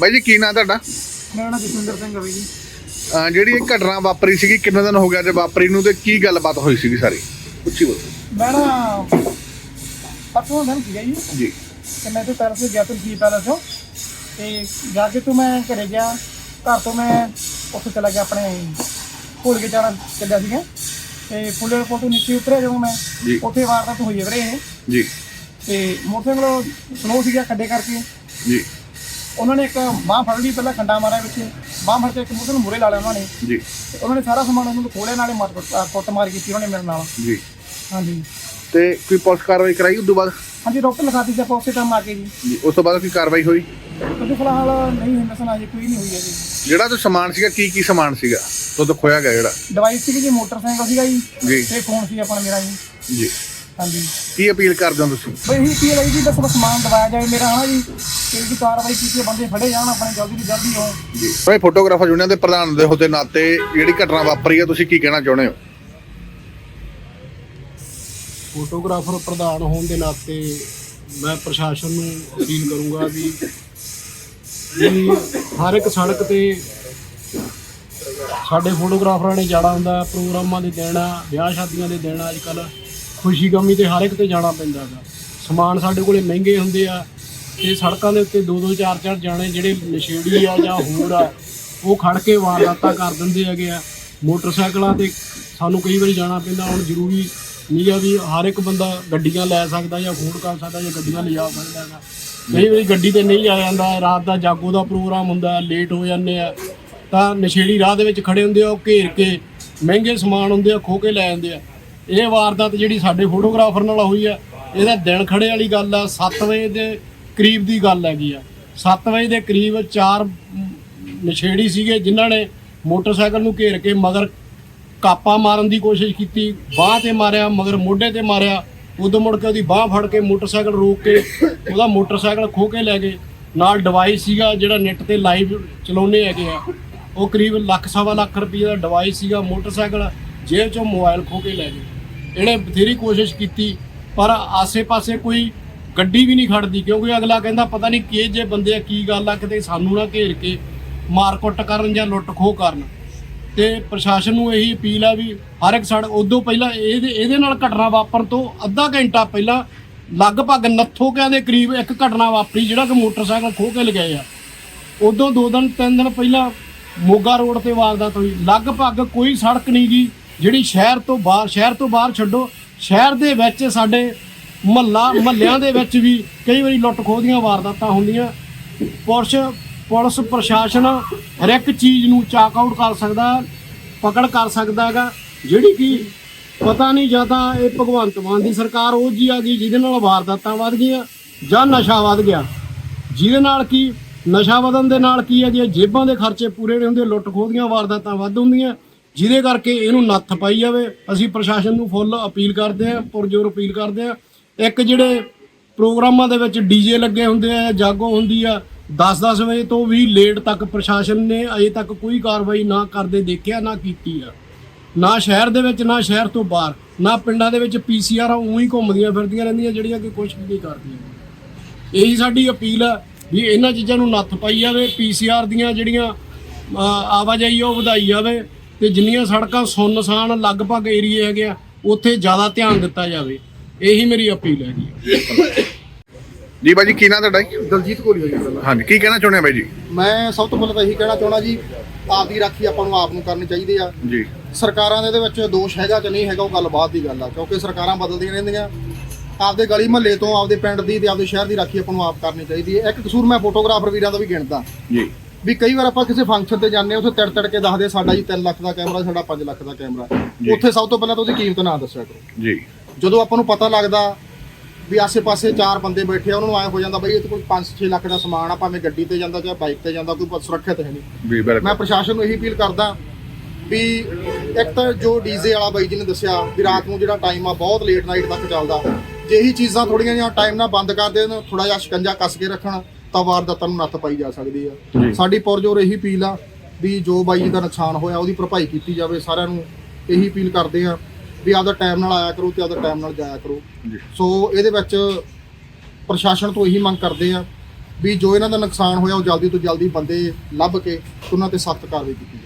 ਬਾਈ ਜੀ ਕੀ ਨਾਂ ਤੁਹਾਡਾ? ਮੇਰਾ ਨਾਮ ਜਸਵਿੰਦਰ ਸਿੰਘ ਹੈ ਬਈ ਜੀ। ਅਹ ਜਿਹੜੀ ਇਹ ਘਟਨਾ ਵਾਪਰੀ ਸੀਗੀ ਕਿੰਨੇ ਦਿਨ ਹੋ ਗਿਆ ਜੇ ਵਾਪਰੀ ਨੂੰ ਤੇ ਕੀ ਗੱਲਬਾਤ ਹੋਈ ਸੀਗੀ ਸਾਰੀ? ਉੱਚੀ ਬੋਲੋ ਮੈਂ ਨਾ ਪਰਸੋਂ ਦਿਨ ਸੀਗਾ ਜੀ। ਜੀ। ਤੇ ਮੈਂ ਤੇ ਪੈਲਸ ਗਿਆ ਤੋਂ ਸੀ ਪੈਲਸ ਤੇ। ਜਾ ਕੇ ਤੋਂ ਮੈਂ ਘਰੇ ਗਿਆ ਘਰ ਤੋਂ ਮੈਂ ਉੱਥੇ ਚਲਾ ਗਿਆ ਆਪਣੇ ਭੁੱਲ ਕੇ ਜਾਣਾ ਚੱਲਿਆ ਸੀਗਾ। ਤੇ ਫੁੱਲੇ ਕੋਲ ਤੋਂ ਨੀਚੇ ਉਤਰਿਆ ਜਦੋਂ ਮੈਂ। ਜੀ। ਉੱਥੇ ਵਾਰਦਾਤ ਹੋਈ ਹੈ ਵੀਰੇ ਜੀ। ਤੇ ਮੋਟਰਸਾਈਕਲ ਸਲੋ ਸੀਗਾ ਖੱਡੇ ਕਰਕੇ। ਜੀ। ਉਹਨਾਂ ਨੇ ਇੱਕ ਬਾਹ ਫੜ ਲਈ ਪਹਿਲਾਂ ਖੰਡਾ ਮਾਰਿਆ ਵਿੱਚ। ਬਾਹ ਫੜ ਕੇ ਇੱਕ ਨੂੰ ਮੂਰੇ ਲਾ ਲਿਆ ਉਹਨਾਂ ਨੇ। ਜੀ। ਤੇ ਉਹਨਾਂ ਨੇ ਸਾਰਾ ਸਮਾਨ ਉਹਨਾਂ ਨੂੰ ਖੋਲਿਆ ਨਾਲੇ ਮਾਰ ਕੁੱਟ ਮਾਰ ਕੀਤੀ ਉਹਨਾਂ ਨੇ ਮੇਰੇ ਨਾਲ। ਜੀ। ਹਾਂਜੀ। ਤੇ ਕੋਈ ਪੁਲਿਸ ਕਾਰਵਾਈ ਕਰਾਈ ਉਸ ਤੋਂ ਬਾਅਦ? ਹਾਂਜੀ ਡਾਕਟਰ ਲਿਖਾਤੀ ਸੀ ਆਪਾਂ ਉਸੇ ਟਾਈਮ ਆ ਕੇ ਜੀ। ਜੀ ਉਸ ਤੋਂ ਬਾਅਦ ਕੋਈ ਕਾਰਵਾਈ ਹੋਈ? ਕਿਉਂਕਿ ਫਿਲਹਾਲ ਨਹੀਂ ਹੋਈ ਮਸਲਾ ਅਜੇ ਕੋਈ ਨਹੀਂ ਹੋਈ ਹੈ ਜੀ। ਜਿਹੜਾ ਤੇ ਸਮਾਨ ਸੀਗਾ ਕੀ ਕੀ ਸਮਾਨ ਸੀਗਾ? ਤੋਂ ਖੋਇਆ ਗਿਆ ਜਿਹੜਾ? ਦਵਾਈ ਸੀਗੀ ਜੀ ਮੋਟਰਸਾਈਕਲ ਸੀਗਾ ਜੀ। ਜੀ। ਤੇ ਫੋਨ ਸੀ ਆਪਣਾ ਮੇਰਾ ਜੀ। ਜੀ। ਹਾਂਜੀ। ਕੀ ਅਪੀਲ ਕਰਦੇ ਹੋ ਤੁਸੀਂ? ਬਈ ਇਹੀ ਕੀ ਲਈ ਜੀ ਬਸ ਬਸ ਸਮਾਨ ਦਵਾਇਆ ਜਾਵੇ ਮੇਰਾ ਹਨਾ ਜੀ ਇਹਦੀ ਕਾਰਵਾਈ ਕੀਤੀ ਬੰਦੇ ਫੜੇ ਜਾਣ ਆਪਣੇ ਜਲਦੀ ਤੋਂ ਜਲਦੀ ਹੋ ਜੀ। ਭਾਈ ਫੋਟੋਗ੍ਰਾਫਰ ਯੂਨੀਅਨ ਦੇ ਪ੍ਰਧਾਨ ਦੇ ਹੋਤੇ ਨਾਤੇ ਜਿਹੜੀ ਘਟਨਾ ਵਾਪਰੀ ਹੈ ਤੁਸੀਂ ਕੀ ਕਹਿਣਾ ਚਾਹੁੰਦੇ ਹੋ? ਫੋਟੋਗ੍ਰਾਫਰ ਪ੍ਰਧਾਨ ਹੋਣ ਦੇ ਨਾਤੇ ਮੈਂ ਪ੍ਰਸ਼ਾਸਨ ਨੂੰ ਅਪੀਲ ਕਰੂੰਗਾ ਵੀ ਵੀ ਹਰ ਇੱਕ ਸੜਕ ਤੇ ਸਾਡੇ ਫੋਟੋਗ੍ਰਾਫਰਾਂ ਨੇ ਜਾਣਾ ਹੁੰਦਾ ਪ੍ਰੋਗਰਾਮਾਂ ਦੇ ਦਿਨ ਆ ਵਿਆਹ ਸ਼ਾਦੀਆਂ ਦੇ ਦਿਨ ਅੱਜ ਕੱਲ ਖੁਸ਼ੀ ਗਮੀ ਤੇ ਹਰ ਇੱਕ ਤੇ ਜਾਣਾ ਪੈਂਦਾ ਗਾ। ਸਮਾਨ ਸਾਡੇ ਕੋਲੇ ਮਹਿੰਗੇ ਹੁੰਦੇ ਆ ਤੇ ਸੜਕਾਂ ਦੇ ਉੱਤੇ ਦੋ ਦੋ ਚਾਰ ਚਾਰ ਜਾਣੇ ਜਿਹੜੇ ਨਸ਼ੇੜੀ ਆ ਜਾਂ ਹੋਰ ਆ, ਉਹ ਖੜ ਕੇ ਵਾਰਦਾਤਾਂ ਕਰ ਦਿੰਦੇ ਹੈਗੇ ਆ। ਮੋਟਰਸਾਈਕਲਾਂ ਤੇ ਸਾਨੂੰ ਕਈ ਵਾਰੀ ਜਾਣਾ ਪੈਂਦਾ, ਹੁਣ ਜ਼ਰੂਰੀ ਨਹੀਂ ਆ ਵੀ ਹਰ ਇੱਕ ਬੰਦਾ ਗੱਡੀਆਂ ਲੈ ਸਕਦਾ ਜਾਂ ਫੋਨ ਕਰ ਸਕਦਾ ਜਾਂ ਗੱਡੀਆਂ ਲਿਜਾ ਸਕਦਾ ਹੈਗਾ। ਕਈ ਵਾਰੀ ਗੱਡੀ ਤੇ ਨਹੀਂ ਆ ਜਾਂਦਾ, ਰਾਤ ਦਾ ਜਾਗੋ ਦਾ ਪ੍ਰੋਗਰਾਮ ਹੁੰਦਾ ਲੇਟ ਹੋ ਜਾਂਦੇ ਆ। ਤਾਂ ਨਸ਼ੇੜੀ ਰਾਹ ਦੇ ਵਿੱਚ ਖੜੇ ਹੁੰਦੇ ਆ, ਉਹ ਘੇਰ ਕੇ ਮਹਿੰਗੇ ਸਮਾਨ ਹੁੰਦੇ ਆ ਖੋ ਕੇ ਲੈ ਜਾਂਦੇ ਆ। ਇਹ ਵਾਰਦਾਤ ਜਿਹੜੀ ਸਾਡੇ ਫੋਟੋਗ੍ਰਾਫਰ ਨਾਲ ਹੋਈ ਆ, ਇਹਦਾ ਦਿਨ ਖੜੇ ਵਾਲੀ ਗੱਲ ਆ 7 ਵਜੇ ਦੇ ਕਰੀਬ ਦੀ ਗੱਲ ਹੈਗੀ ਆ। 7 ਵਜੇ ਦੇ ਕਰੀਬ ਚਾਰ ਨਸ਼ੇੜੀ ਸੀਗੇ ਜਿਨ੍ਹਾਂ ਨੇ ਮੋਟਰਸਾਈਕਲ ਨੂੰ ਘੇਰ ਕੇ ਮਗਰ ਕਾਪਾ ਮਾਰਨ ਦੀ ਕੋਸ਼ਿਸ਼ ਕੀਤੀ, ਬਾਹ ਤੇ ਮਾਰਿਆ, ਮਗਰ ਮੋਢੇ ਤੇ ਮਾਰਿਆ। ਉਦੋਂ ਮੁੜ ਕੇ ਉਹਦੀ ਬਾਹ ਫੜ ਕੇ ਮੋਟਰਸਾਈਕਲ ਰੋਕ ਕੇ ਉਹਦਾ ਮੋਟਰਸਾਈਕਲ ਖੋ ਕੇ ਲੈ ਗਏ। ਨਾਲ ਡਿਵਾਈਸ ਸੀਗਾ ਜਿਹੜਾ ਨੈਟ ਤੇ ਲਾਈਵ ਚਲਾਉਣੇ ਹੈਗੇ ਆ। ਉਹ ਕਰੀਬ ਲੱਖ, ਸਵਾ ਲੱਖ ਰੁਪਏ ਦਾ ਡਿਵਾਈਸ ਸੀਗਾ, ਮੋਟਰਸਾਈਕਲ ਜੇਬ ਚੋਂ ਮੋਬਾਈਲ ਖੋ ਕੇ ਲੈ ਗਏ। ਇਹਨੇ ਬਥੇਰੀ ਕੋਸ਼ਿਸ਼ ਕੀਤੀ, ਪਰ ਆਸੇ-ਪਾਸੇ ਕੋਈ ਗੱਡੀ ਵੀ ਨਹੀਂ ਖੜਦੀ, ਕਿਉਂਕਿ ਅਗਲਾ ਕਹਿੰਦਾ ਪਤਾ ਨਹੀਂ ਕੀ ਜੇ ਬੰਦੇ ਆ, ਕੀ ਗੱਲ ਆ, ਕਿਤੇ ਸਾਨੂੰ ਨਾ ਘੇਰ ਕੇ ਮਾਰ ਕੁੱਟ ਕਰਨ ਜਾਂ ਲੁੱਟ ਖੋਹ ਕਰਨ। ਤੇ ਪ੍ਰਸ਼ਾਸਨ ਨੂੰ ਇਹੀ ਅਪੀਲ ਆ ਵੀ ਹਰ ਇੱਕ ਸੜਕ, ਉਦੋਂ ਪਹਿਲਾਂ ਇਹਦੇ ਇਹਦੇ ਨਾਲ ਘਟਨਾ ਵਾਪਰਨ ਤੋਂ ਅੱਧਾ ਘੰਟਾ ਪਹਿਲਾਂ ਲਗਭਗ ਨੱਥੋ ਨੱਥੋਕਿਆਂ ਦੇ ਕਰੀਬ ਇੱਕ ਘਟਨਾ ਵਾਪਰੀ, ਜਿਹੜਾ ਕਿ ਮੋਟਰਸਾਈਕਲ ਖੋਹ ਕੇ ਲਗਾਏ ਆ। ਉਦੋਂ ਦੋ ਦਿਨ, ਤਿੰਨ ਦਿਨ ਪਹਿਲਾਂ ਮੋਗਾ ਰੋਡ ਤੇ ਵਾਰਦਾਤ ਹੋਈ। ਲਗਭਗ ਕੋਈ ਸੜਕ ਨਹੀਂ ਗਈ ਜਿਹੜੀ ਸ਼ਹਿਰ ਤੋਂ ਬਾਹਰ, ਸ਼ਹਿਰ ਤੋਂ ਬਾਹਰ ਛੱਡੋ, ਸ਼ਹਿਰ ਦੇ ਵਿੱਚ ਸਾਡੇ ਮਹੱਲਾ ਮਹੱਲਿਆਂ ਦੇ ਵਿੱਚ ਵੀ ਕਈ ਵਾਰੀ ਲੁੱਟ ਖੋਹ ਦੀਆਂ ਵਾਰਦਾਤਾਂ ਹੁੰਦੀਆਂ। ਪੁਲਿਸ ਪੁਲਿਸ ਪ੍ਰਸ਼ਾਸਨ ਹਰ ਇੱਕ ਚੀਜ਼ ਨੂੰ ਚਾਕ ਆਊਟ ਕਰ ਸਕਦਾ, ਪਕੜ ਕਰ ਸਕਦਾ ਹੈਗਾ। ਜਿਹੜੀ ਕਿ ਪਤਾ ਨਹੀਂ ਜਾਂ ਤਾਂ ਇਹ ਭਗਵੰਤ ਮਾਨ ਦੀ ਸਰਕਾਰ ਉਹ ਜੀ ਆ ਗਈ ਜਿਹਦੇ ਨਾਲ ਵਾਰਦਾਤਾਂ ਵੱਧ ਗਈਆਂ ਜਾਂ ਨਸ਼ਾ ਵੱਧ ਗਿਆ। ਜਿਹਦੇ ਨਾਲ ਕੀ? ਨਸ਼ਾ ਵਧਣ ਦੇ ਨਾਲ ਕੀ ਹੈ ਜੀ ਜੇਬਾਂ ਦੇ ਖਰਚੇ ਪੂਰੇ ਨਹੀਂ ਹੁੰਦੇ, ਲੁੱਟ ਖੋਹ ਦੀਆਂ ਵਾਰਦਾਤਾਂ ਵੱਧ ਹੁੰਦੀਆਂ। ਜਿਹਦੇ ਕਰਕੇ ਇਹਨੂੰ ਨੱਥ ਪਾਈ ਜਾਵੇ। ਅਸੀਂ ਪ੍ਰਸ਼ਾਸਨ ਨੂੰ ਫੁੱਲ ਅਪੀਲ ਕਰਦੇ ਹਾਂ, ਪੁਰਜੋਰ ਅਪੀਲ ਕਰਦੇ ਹਾਂ। ਇੱਕ ਜਿਹੜੇ ਪ੍ਰੋਗਰਾਮਾਂ ਦੇ ਵਿੱਚ ਡੀਜੇ ਲੱਗੇ ਹੁੰਦੇ ਆ, ਜਾਗੋ ਹੁੰਦੀ ਆ 10-10 ਵਜੇ ਤੋਂ ਵੀ ਲੇਟ ਤੱਕ ਪ੍ਰਸ਼ਾਸਨ ਨੇ ਅਜੇ ਤੱਕ ਕੋਈ ਕਾਰਵਾਈ ਨਾ ਕਰਦੇ ਦੇਖਿਆ, ਨਾ ਕੀਤੀ ਆ। ਨਾ ਸ਼ਹਿਰ ਦੇ ਵਿੱਚ, ਨਾ ਸ਼ਹਿਰ ਤੋਂ ਬਾਹਰ, ਨਾ ਪਿੰਡਾਂ ਦੇ ਵਿੱਚ ਪੀਸੀਆਰ ਉਹੀ ਘੁੰਮਦੀਆਂ ਫਿਰਦੀਆਂ ਰਹਿੰਦੀਆਂ, ਜਿਹੜੀਆਂ ਕਿ ਕੁਝ ਵੀ ਨਹੀਂ ਕਰਦੀਆਂ। ਇਹੀ ਸਾਡੀ ਅਪੀਲ ਆ ਵੀ ਇਹਨਾਂ ਚੀਜ਼ਾਂ ਨੂੰ ਨੱਥ ਪਾਈ ਜਾਵੇ ਪੀਸੀਆਰ ਦੀਆਂ ਜਿਹੜੀਆਂ ਆਵਾਜਾਈ ਆ ਉਹ ਵਧਾਈ ਜਾਵੇ ਤੇ ਜਿੰਨੀਆਂ ਸੜਕਾਂ ਸੁੰਨਸਾਨ ਲਗਭਗ ਏਰੀਏ ਹੈਗੇ ਆ, ਉੱਥੇ ਜ਼ਿਆਦਾ ਧਿਆਨ ਦਿੱਤਾ ਜਾਵੇ। ਇਹੀ ਮੇਰੀ ਅਪੀਲ ਆ ਜੀ। ਬਾਈ ਜੀ ਕੀ ਨਾਂ ਤੁਹਾਡਾ ਜੀ? ਦਲਜੀਤ ਕੋਲੀ ਹੋਈ ਪਹਿਲਾਂ ਹਾਂਜੀ ਕੀ ਕਹਿਣਾ ਚਾਹੁੰਦੇ ਆ ਬਾਈ ਜੀ? ਮੈਂ ਸਭ ਤੋਂ ਪਹਿਲਾਂ ਤਾਂ ਇਹੀ ਕਹਿਣਾ ਚਾਹਣਾ ਜੀ ਆਪ ਦੀ ਰਾਖੀ ਆਪਾਂ ਨੂੰ ਆਪ ਨੂੰ ਕਰਨੀ ਚਾਹੀਦੀ ਆ। ਜੀ। ਸਰਕਾਰਾਂ ਦੇ ਇਹਦੇ ਵਿੱਚ ਦੋਸ਼ ਹੈਗਾ ਕਿ ਨਹੀਂ ਹੈਗਾ ਉਹ ਗੱਲ ਬਾਅਦ ਦੀ ਗੱਲ ਆ ਕਿਉਂਕਿ ਸਰਕਾਰਾਂ ਬਦਲਦੀਆਂ ਰਹਿੰਦੀਆਂ। ਆਪਦੇ ਗਲੀ ਮਹੱਲੇ ਤੋਂ ਆਪਦੇ ਪਿੰਡ ਦੀ ਤੇ ਆਪਦੇ ਸ਼ਹਿਰ ਦੀ ਰਾਖੀ ਆਪਾਂ ਨੂੰ ਆਪ ਕਰਨੀ ਚਾਹੀਦੀ ਹੈ। ਇੱਕ ਕਸੂਰ ਮੈਂ ਫੋਟੋਗ੍ਰਾਫਰ ਵੀਰਾਂ ਦਾ ਵੀ ਗਿਣਦਾ। ਜੀ। ਵੀ ਕਈ ਵਾਰ ਆਪਾਂ ਕਿਸੇ ਫੰਕਸ਼ਨ ਤੇ ਜਾਂਦੇ ਹਾਂ ਉੱਥੇ ਤੜ ਤੜ ਕੇ ਦੱਸਦੇ ਸਾਡਾ ਜੀ 3 ਲੱਖ ਦਾ ਕੈਮਰਾ ਸਾਡਾ 5 ਲੱਖ ਦਾ ਕੈਮਰਾ। ਜੀ। ਉੱਥੇ ਸਭ ਤੋਂ ਪਹਿਲਾਂ ਤਾਂ ਉਹਦੀ ਕੀਮਤ ਨਾ ਦੱਸਿਆ ਕਰੋ। ਜੀ। ਜਦੋਂ ਆਪਾਂ ਨੂੰ ਪਤਾ ਲੱਗਦਾ ਵੀ ਆਸੇ-ਪਾਸੇ ਚਾਰ ਬੰਦੇ ਬੈਠੇ ਆ ਉਹਨਾਂ ਨੂੰ ਐ ਹੋ ਜਾਂਦਾ ਬਈ ਇਹ ਤਾਂ ਕੋਈ 5-6 ਲੱਖ ਦਾ ਸਮਾਨ ਆ ਭਾਵੇਂ ਗੱਡੀ ਤੇ ਜਾਂਦਾ ਚਾਹੇ ਬਾਈਕ ਤੇ ਜਾਂਦਾ ਕੋਈ ਸੁਰੱਖਿਅਤ ਹੈ ਨਹੀਂ। ਮੈਂ ਪ੍ਰਸ਼ਾਸਨ ਨੂੰ ਇਹੀ ਅਪੀਲ ਕਰਦਾ ਵੀ ਇੱਕ ਤਾਂ ਜੋ ਡੀਜ਼ੇ ਵਾਲਾ ਬਾਈ ਜੀ ਨੇ ਦੱਸਿਆ ਵੀ ਰਾਤ ਨੂੰ ਜਿਹੜਾ ਟਾਈਮ ਆ ਬਹੁਤ ਲੇਟ ਨਾਈਟ ਤੱਕ ਚੱਲਦਾ। ਜੇ ਇਹੀ ਚੀਜ਼ਾਂ ਥੋੜੀਆਂ ਜਿਹੀਆਂ ਟਾਈਮ ਨਾਲ ਬੰਦ ਕਰ ਦੇਣ ਥੋੜਾ ਜਿਹਾ ਸ਼ਿਕੰਜਾ ਕੱਸ ਕੇ ਰੱਖਣ ਤਾਂ ਵਾਰਦਾਤਾਂ ਨੂੰ ਨੱਥ ਪਾਈ ਜਾ ਸਕਦੀ ਜੀ। ਆ ਸਾਡੀ ਪੁਰਜੋਰ ਇਹੀ ਅਪੀਲ ਆ ਵੀ ਜੋ ਬਾਈ ਜੀ ਦਾ ਨੁਕਸਾਨ ਹੋਇਆ ਉਹਦੀ ਭਰਪਾਈ ਕੀਤੀ ਜਾਵੇ ਸਾਰਿਆਂ ਨੂੰ ਇਹੀ ਅਪੀਲ ਕਰਦੇ ਆ। ਵੀ ਆਪਦਾ ਟਾਈਮ ਨਾਲ ਆਇਆ ਕਰੋ ਤੇ ਆਪਦਾ ਟਾਈਮ ਨਾਲ ਜਾਇਆ ਕਰੋ। ਜੀ। ਸੋ ਇਹਦੇ ਵਿੱਚ ਪ੍ਰਸ਼ਾਸਨ ਤੋਂ ਇਹੀ ਮੰਗ ਕਰਦੇ ਆ ਵੀ ਜੋ ਇਹਨਾਂ ਦਾ ਨੁਕਸਾਨ ਹੋਇਆ ਉਹ ਜਲਦੀ ਤੋਂ ਜਲਦੀ ਬੰਦੇ ਲੱਭ ਕੇ ਉਹਨਾਂ ਤੇ ਸਖਤ ਕਾਰਵਾਈ ਕੀਤੀ ਜਾਵੇ।